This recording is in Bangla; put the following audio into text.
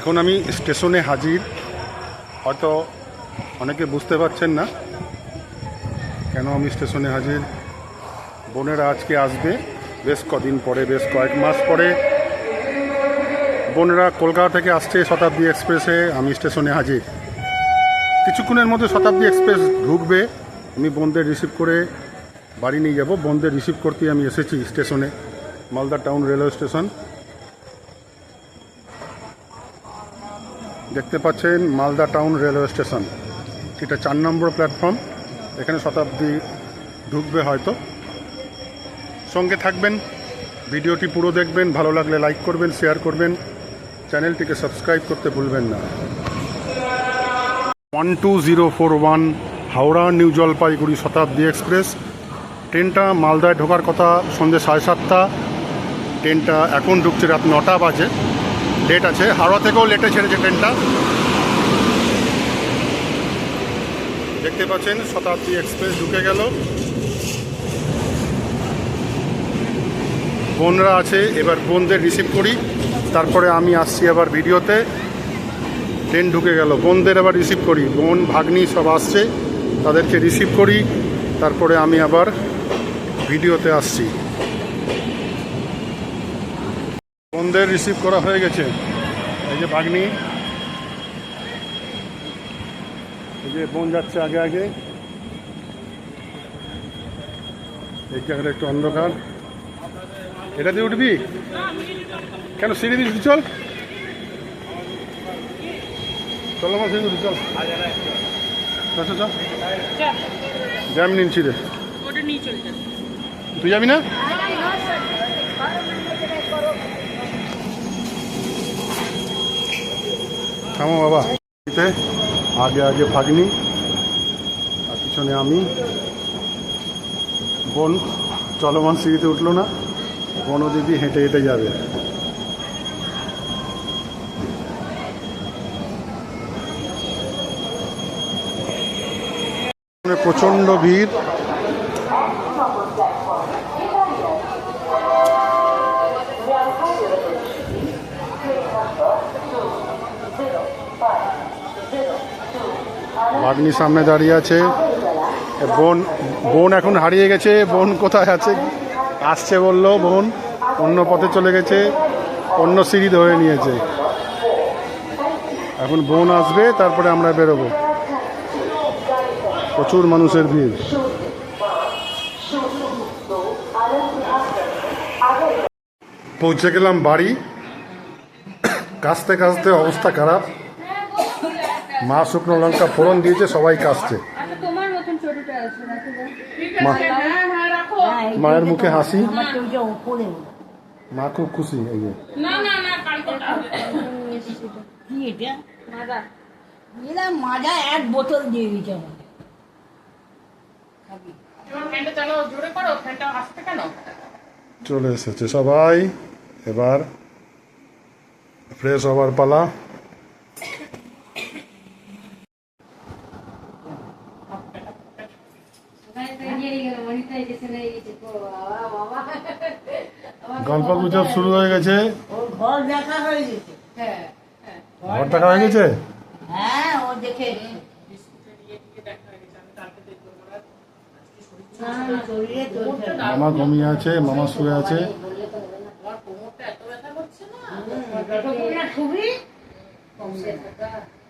এখন আমি স্টেশনে হাজির। হয়তো অনেকে বুঝতে পারছেন না কেন আমি স্টেশনে হাজির। বোনেরা আজকে আসবে, বেশ কদিন পরে, বেশ কয়েক মাস পরে। বোনেরা কলকাতা থেকে আসছে শতাব্দী এক্সপ্রেসে, আমি স্টেশনে হাজির। কিছুক্ষণের মধ্যে শতাব্দী এক্সপ্রেস ঢুকবে, আমি বোনদের রিসিভ করে বাড়ি নিয়ে যাব। বোনদের রিসিভ করতে আমি এসেছি স্টেশনে, মালদা টাউন রেলওয়ে স্টেশন। দেখতে পাচ্ছেন মালদা টাউন রেলওয়ে স্টেশন। এটা চার নম্বর প্ল্যাটফর্ম। এখানে শতাব্দী ঢুকবে হয়তো। সঙ্গে থাকবেন, ভিডিওটি পুরো দেখবেন, ভালো লাগলে লাইক করবেন, শেয়ার করবেন। চ্যানেলটিকে সাবস্ক্রাইব করতে ভুলবেন না। One two zero four one, Howrah, new Jalpaiguri Shatabdi express. ট্রেনটা মালদায় ঢোকার কথা সন্ধ্যে সাড়ে সাতটা। ট্রেনটা এখন ঢুকছে রাত নটা বাজে। লেট আছে। হাওড়া থেকেও লেটে ছেড়েছে ট্রেনটা। দেখতে পাচ্ছেন, শতাব্দী এক্সপ্রেস ঢুকে গেল। বোনরা আছে, এবার বোনদের রিসিভ করি। তারপরে আমি আসছি আবার ভিডিওতে। ট্রেন ঢুকে গেল। বোনদের আবার রিসিভ করি। বোন, ভাগ্নি সব আসছে। তাদেরকে রিসিভ করি। তারপরে আমি আবার ভিডিওতে আসছি। বোনদের রিসিভ করা হয়ে গেছে। এই যে ভাগ্নি। এই যে বোন যাচ্ছে আগে আগে। এই জায়গাটা একটু অন্ধকার। এটা দিয়ে উঠবি? কেন সিঁড়ি দিয়ে চল। চল আমার সিঁড়ি উঠি চল। চল চল, জ্যাম নিচ্ছি রে তুই যাবি না? থামো বাবা। আগে আগে ভাগ্নি, আর পিছনে আমি। বোন, চলমান সিঁড়িতে উঠল না? বনও দিদি হেঁটে হেঁটে যাবে। প্রচণ্ড ভিড়। ভাগ্নি সামনে দাঁড়িয়ে আছে। বোন বোন এখন হারিয়ে গেছে। বোন কোথায় আছে? আসছে বলল বোন, অন্য পথে চলে গেছে, অন্য সিঁড়ি ধরে নিয়েছে। এখন বোন আসবে, তারপরে আমরা বেরোবো। প্রচুর মানুষের ভিড়। পৌঁছে গেলাম বাড়ি। কাঁচতে কাঁচতে অবস্থা খারাপ। মা শুকনো লঙ্কা ফোড়ন দিয়েছে সবাই কাঁচছে আচ্ছা হ্যাঁ হ্যাঁ রাখো। মায়ের মুখে হাসি? মা খুব খুশি এই যে। মাজা। এক বোতল দিয়ে দিয়েছে চলে এসেছে সবাই এবার ফ্রেশ হবার পালা। গল্প গুজব শুরু হয়ে গেছে। ঘর দেখা হয়ে গেছে? হ্যাঁ ঘর দেখা হয়ে গেছে হ্যাঁ ও দেখে না, শরীরে চলছে না। মামা ঘুমিয়ে আছে মামা শুয়ে আছে। আমার কোমরটা এত ব্যথা করছে না।